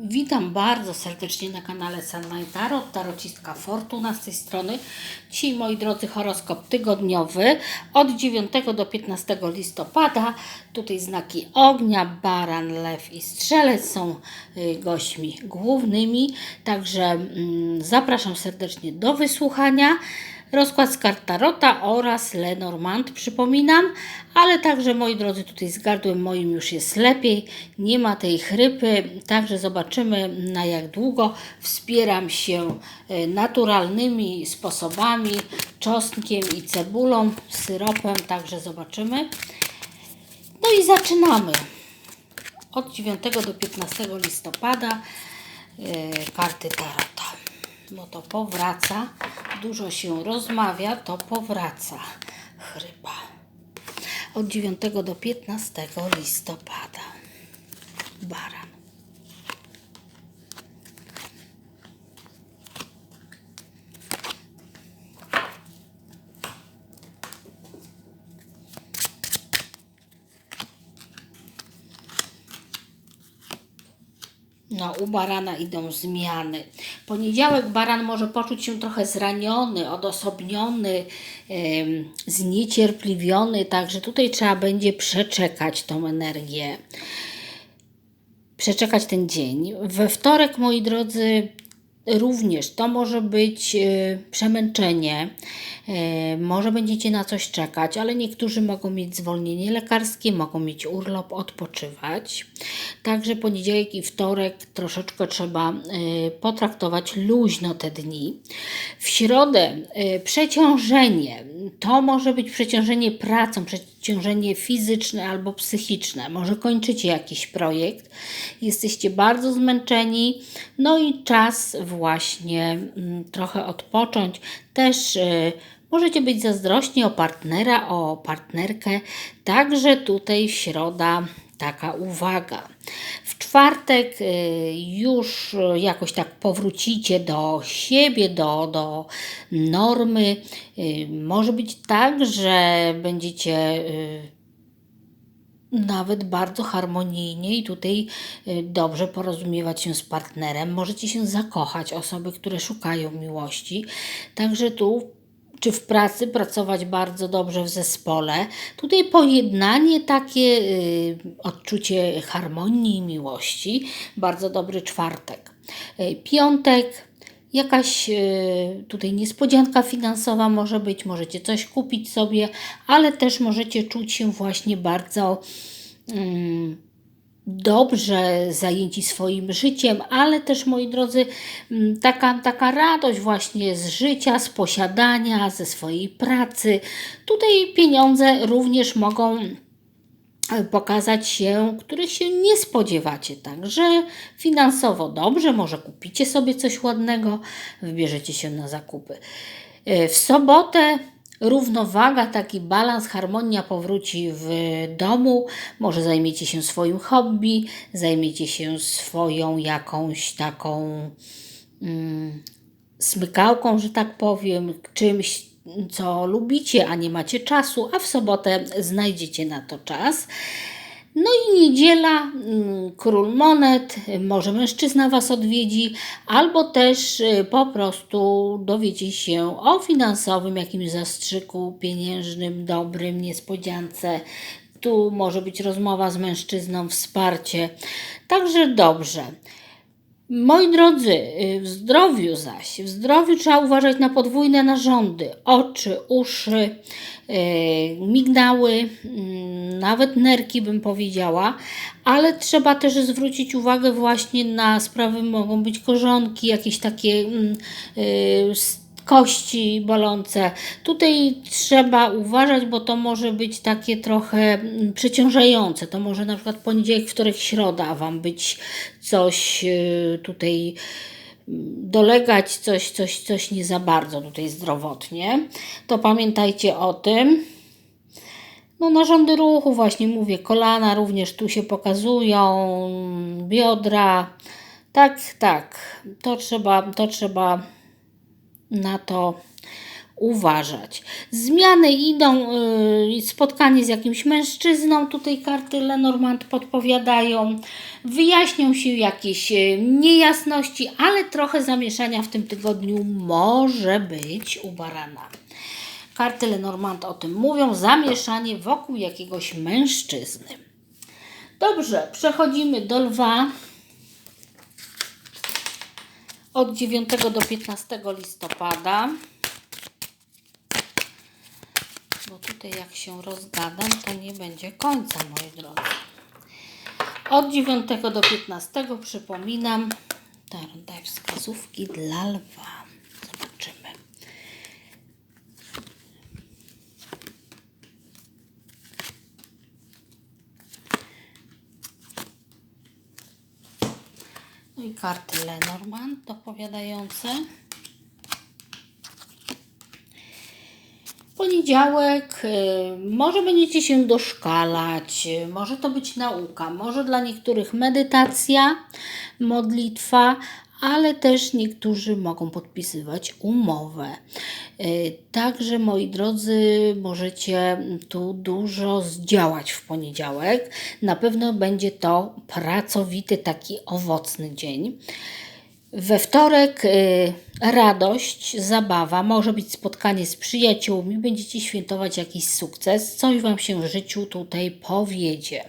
Witam bardzo serdecznie na kanale Sunlight Tarot, tarocistka Fortuna z tej strony. Dzisiaj, moi drodzy, horoskop tygodniowy od 9 do 15 listopada. Tutaj znaki ognia, baran, lew i strzelec są y, gośćmi głównymi. Także mm, zapraszam serdecznie do wysłuchania. Rozkład z kart Tarota oraz Lenormand, przypominam, ale także moi drodzy, tutaj z gardłem moim już jest lepiej, nie ma tej chrypy, także zobaczymy na jak długo. Wspieram się e, naturalnymi sposobami, czosnkiem i cebulą, syropem, także zobaczymy. No i zaczynamy. Od 9 do 15 listopada e, karty Tarota bo to powraca. Dużo się rozmawia, to powraca. Chryba. Od 9 do 15 listopada. Baran. No, u barana idą zmiany. Poniedziałek baran może poczuć się trochę zraniony, odosobniony, zniecierpliwiony, także tutaj trzeba będzie przeczekać tą energię. Przeczekać ten dzień. We wtorek, moi drodzy, również to może być e, przemęczenie, e, może będziecie na coś czekać, ale niektórzy mogą mieć zwolnienie lekarskie, mogą mieć urlop, odpoczywać. Także poniedziałek i wtorek troszeczkę trzeba e, potraktować luźno te dni. W środę przeciążenie, to może być przeciążenie pracą, przeciążenie fizyczne albo psychiczne. Może kończycie jakiś projekt, jesteście bardzo zmęczeni, no i czas właśnie mm, trochę odpocząć. Też y, możecie być zazdrośni o partnera, o partnerkę, także tutaj środa taka uwaga. W czwartek y, już jakoś tak powrócicie do siebie, do, do normy. Y, może być tak, że będziecie nawet bardzo harmonijnie i tutaj y, dobrze porozumiewać się z partnerem. Możecie się zakochać, osoby, które szukają miłości. Także tu czy w pracy pracować bardzo dobrze w zespole. Tutaj pojednanie, takie y, odczucie harmonii i miłości. Bardzo dobry czwartek. Y, piątek. Jakaś y, tutaj niespodzianka finansowa może być, możecie coś kupić sobie, ale też możecie czuć się właśnie bardzo mm, dobrze zajęci swoim życiem, ale też moi drodzy, mm, taka, taka radość właśnie z życia, z posiadania, ze swojej pracy. Tutaj pieniądze również mogą pokazać się, których się nie spodziewacie. Także finansowo dobrze, może kupicie sobie coś ładnego, wybierzecie się na zakupy. E, w sobotę równowaga, taki balans, harmonia powróci w domu. Może zajmiecie się swoim hobby, zajmiecie się swoją jakąś taką mm, smykałką, że tak powiem, czymś, co lubicie, a nie macie czasu, a w sobotę znajdziecie na to czas. No i niedziela, mm, król monet, może mężczyzna Was odwiedzi, albo też y, po prostu dowiecie się o finansowym jakimś zastrzyku pieniężnym, dobrym, niespodziance. Tu może być rozmowa z mężczyzną, wsparcie. Także dobrze. Moi drodzy, y, w zdrowiu zaś, w zdrowiu trzeba uważać na podwójne narządy, oczy, uszy, yy, migdały, yy, nawet nerki bym powiedziała, ale trzeba też zwrócić uwagę właśnie na sprawy, mogą być korzonki, jakieś takie yy, kości bolące. Tutaj trzeba uważać, bo to może być takie trochę mm, przeciążające. To może na przykład poniedziałek, wtorek, środa Wam być coś y, tutaj mm, dolegać, coś, coś, coś nie za bardzo tutaj zdrowotnie. To pamiętajcie o tym. No narządy ruchu właśnie mówię, kolana również tu się pokazują, biodra. Tak, tak. To trzeba, to trzeba na to uważać. Zmiany idą, y, spotkanie z jakimś mężczyzną, tutaj karty Lenormand podpowiadają. Wyjaśnią się jakieś y, niejasności, ale trochę zamieszania w tym tygodniu może być u barana. Karty Lenormand o tym mówią, zamieszanie wokół jakiegoś mężczyzny. Dobrze, przechodzimy do lwa. Od 9 do 15 listopada. Bo tutaj jak się rozgadam, to nie będzie końca, moi drodzy. Od 9 do 15 przypominam, Taron daj wskazówki dla lwa. Zobaczymy. No i karty Lenormand dopowiadające. Poniedziałek, y, może będziecie się doszkalać, y, może to być nauka, może dla niektórych medytacja, modlitwa, ale też niektórzy mogą podpisywać umowę. Y, Także moi drodzy, możecie tu dużo zdziałać w poniedziałek. Na pewno będzie to pracowity, taki owocny dzień. We wtorek y, radość, zabawa, może być spotkanie z przyjaciółmi, będziecie świętować jakiś sukces, coś Wam się w życiu tutaj powiedzie.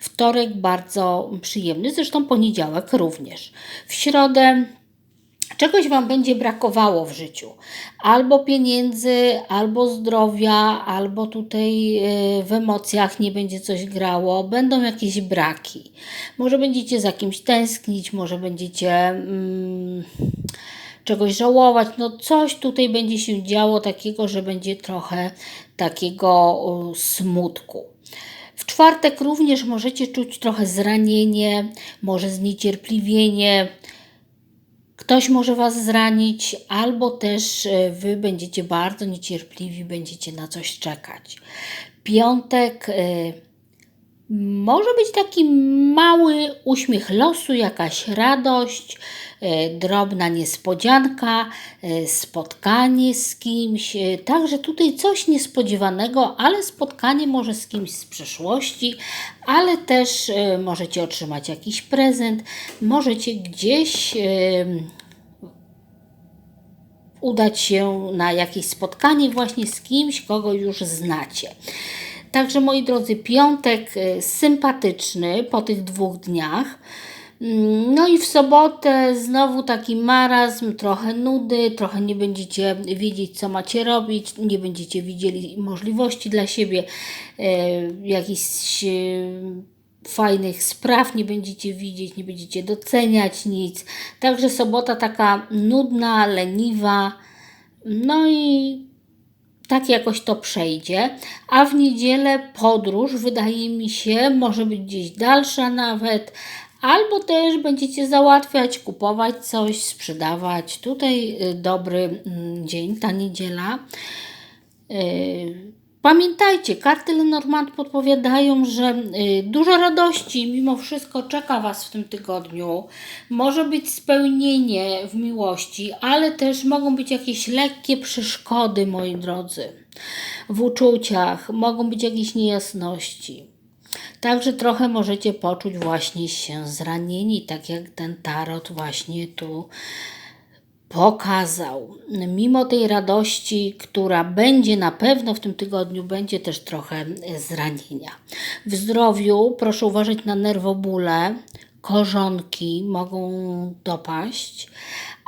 Wtorek bardzo przyjemny, zresztą poniedziałek również. W środę czegoś Wam będzie brakowało w życiu. Albo pieniędzy, albo zdrowia, albo tutaj y, w emocjach nie będzie coś grało, będą jakieś braki. Może będziecie za kimś tęsknić, może będziecie mm, czegoś żałować. No coś tutaj będzie się działo takiego, że będzie trochę takiego smutku. W czwartek również możecie czuć trochę zranienie, może zniecierpliwienie, Ktoś może Was zranić, albo też e, Wy będziecie bardzo niecierpliwi, będziecie na coś czekać. Piątek e, może być taki mały uśmiech losu, jakaś radość, e, drobna niespodzianka, e, spotkanie z kimś. e, Także tutaj coś niespodziewanego, ale spotkanie może z kimś z przeszłości, ale też możecie otrzymać jakiś prezent, możecie gdzieś udać się na jakieś spotkanie właśnie z kimś, kogo już znacie. Także moi drodzy, piątek y, sympatyczny po tych dwóch dniach. Mm, No i w sobotę znowu taki marazm, trochę nudy, trochę nie będziecie wiedzieć, co macie robić, nie będziecie widzieli możliwości dla siebie, e, jakichś e, fajnych spraw nie będziecie widzieć, nie będziecie doceniać nic. Także sobota taka nudna, leniwa. No i tak jakoś to przejdzie. A w niedzielę podróż, wydaje mi się, może być gdzieś dalsza nawet. Albo też będziecie załatwiać, kupować coś, sprzedawać. Tutaj y, dobry mm, dzień, ta niedziela. Pamiętajcie, karty Lenormand podpowiadają, że y, dużo radości mimo wszystko czeka Was w tym tygodniu. Może być spełnienie w miłości, ale też mogą być jakieś lekkie przeszkody, moi drodzy, w uczuciach, mogą być jakieś niejasności. Także trochę możecie poczuć właśnie się zranieni, tak jak ten tarot właśnie tu pokazał. Mimo tej radości, która będzie na pewno w tym tygodniu, będzie też trochę zranienia. W zdrowiu proszę uważać na nerwobóle, korzonki mogą dopaść,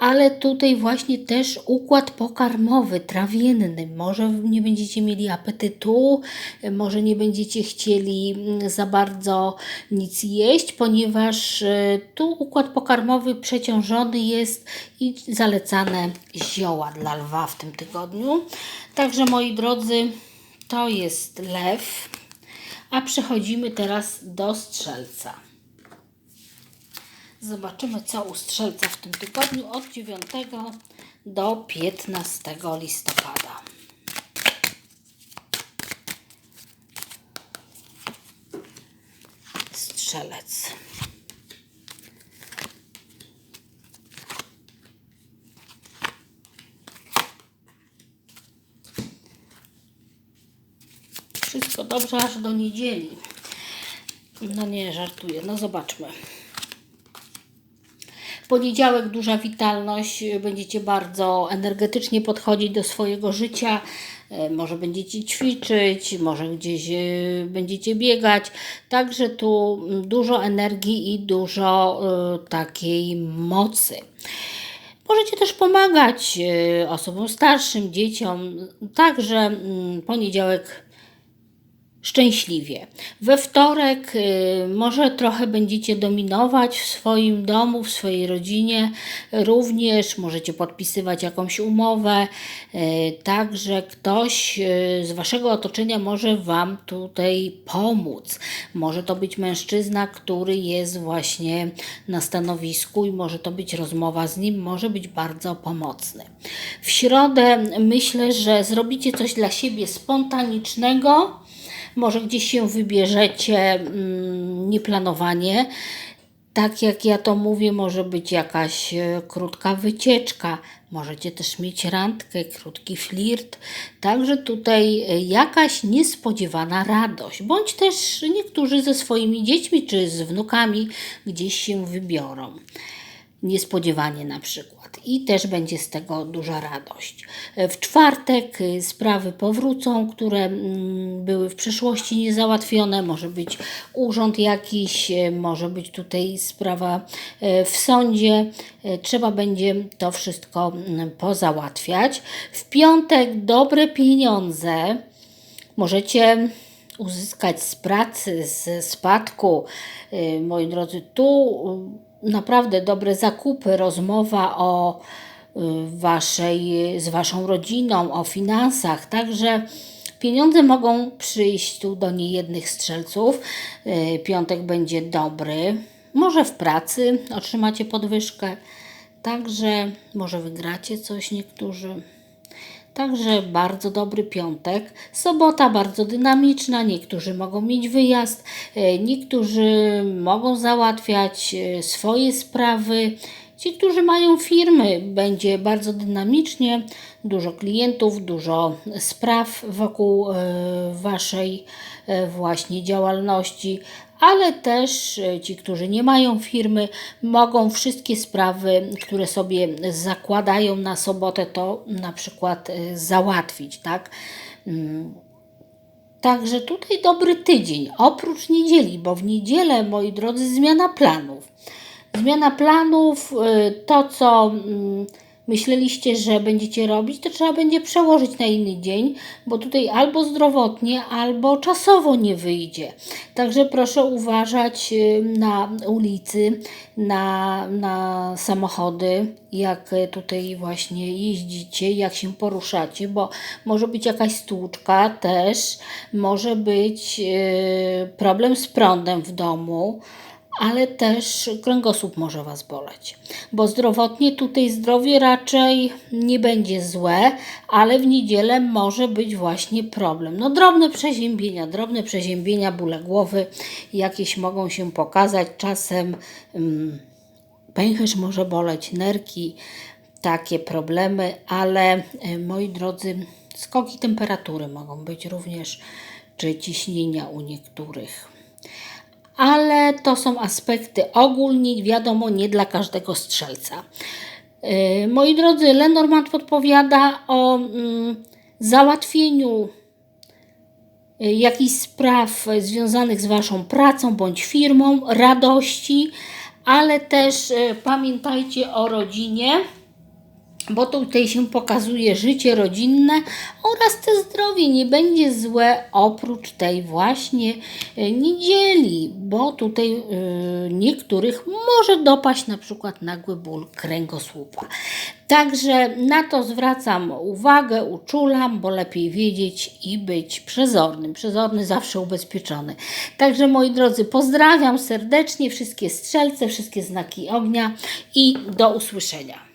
ale tutaj właśnie też układ pokarmowy, trawienny. Może nie będziecie mieli apetytu, może nie będziecie chcieli mm, za bardzo nic jeść, ponieważ e, tu układ pokarmowy przeciążony jest i zalecane zioła dla lwa w tym tygodniu. Także moi drodzy, to jest lew, a przechodzimy teraz do strzelca. Zobaczymy, co u strzelca w tym tygodniu od 9 do 15 listopada. Strzelec. Wszystko dobrze aż do niedzieli. No nie, żartuję. No zobaczmy. Poniedziałek duża witalność, będziecie bardzo energetycznie podchodzić do swojego życia. e, Może będziecie ćwiczyć, może gdzieś e, będziecie biegać. Także tu mm, dużo energii i dużo e, takiej mocy. Możecie też pomagać osobom starszym, dzieciom. Także mm, poniedziałek szczęśliwie. We wtorek y, może trochę będziecie dominować w swoim domu, w swojej rodzinie. Również możecie podpisywać jakąś umowę. y, Także ktoś y, z waszego otoczenia może wam tutaj pomóc. Może to być mężczyzna, który jest właśnie na stanowisku i może to być rozmowa z nim, może być bardzo pomocny. W środę myślę, że zrobicie coś dla siebie spontanicznego. Może gdzieś się wybierzecie mm, nieplanowanie. Tak jak ja to mówię, może być jakaś e, krótka wycieczka, możecie też mieć randkę, krótki flirt. Także tutaj e, jakaś niespodziewana radość, bądź też niektórzy ze swoimi dziećmi czy z wnukami gdzieś się wybiorą niespodziewanie na przykład. I też będzie z tego duża radość. W czwartek y, sprawy powrócą, które mm, były w przeszłości niezałatwione. Może być urząd jakiś, e, może być tutaj sprawa e, w sądzie. Trzeba będzie to wszystko mm, pozałatwiać. W piątek dobre pieniądze możecie uzyskać z pracy, z spadku. Y, Moi drodzy, tu y, naprawdę dobre zakupy, rozmowa o y, waszej, z waszą rodziną, o finansach, także pieniądze mogą przyjść tu do niejednych strzelców. Y, Piątek będzie dobry. Może w pracy otrzymacie podwyżkę, także może wygracie coś niektórzy. Także bardzo dobry piątek. Sobota bardzo dynamiczna. Niektórzy mogą mieć wyjazd, e, niektórzy mogą załatwiać e, swoje sprawy. Ci, którzy mają firmy, będzie bardzo dynamicznie, dużo klientów, dużo spraw wokół e, Waszej e, właśnie działalności, ale też e, ci, którzy nie mają firmy, mogą wszystkie sprawy, które sobie zakładają na sobotę, to na przykład załatwić, tak? Mm. Także tutaj dobry tydzień, oprócz niedzieli, bo w niedzielę, moi drodzy, zmiana planów. Zmiana planów, y, to co mm, myśleliście, że będziecie robić, to trzeba będzie przełożyć na inny dzień, bo tutaj albo zdrowotnie, albo czasowo nie wyjdzie. Także proszę uważać y, na ulicy, na, na samochody, jak tutaj właśnie jeździcie, jak się poruszacie, bo może być jakaś stłuczka też, może być y, problem z prądem w domu ale też kręgosłup może Was boleć. Bo zdrowotnie tutaj zdrowie raczej nie będzie złe, ale w niedzielę może być właśnie problem. No drobne przeziębienia, drobne przeziębienia, bóle głowy jakieś mogą się pokazać. Czasem mm, pęcherz może boleć, nerki, takie problemy, ale e, moi drodzy, skoki temperatury mogą być również, czy ciśnienia u niektórych ale to są aspekty ogólnie, wiadomo, nie dla każdego strzelca. Yy, Moi drodzy, Lenormand podpowiada o mm, załatwieniu y, jakichś spraw związanych z Waszą pracą bądź firmą, radości, ale też y, pamiętajcie o rodzinie bo tutaj się pokazuje życie rodzinne oraz te zdrowie nie będzie złe oprócz tej właśnie e, niedzieli, bo tutaj e, niektórych może dopaść na przykład nagły ból kręgosłupa. Także na to zwracam uwagę, uczulam, bo lepiej wiedzieć i być przezornym. Przezorny zawsze ubezpieczony. Także moi drodzy, pozdrawiam serdecznie wszystkie strzelce, wszystkie znaki ognia i do usłyszenia.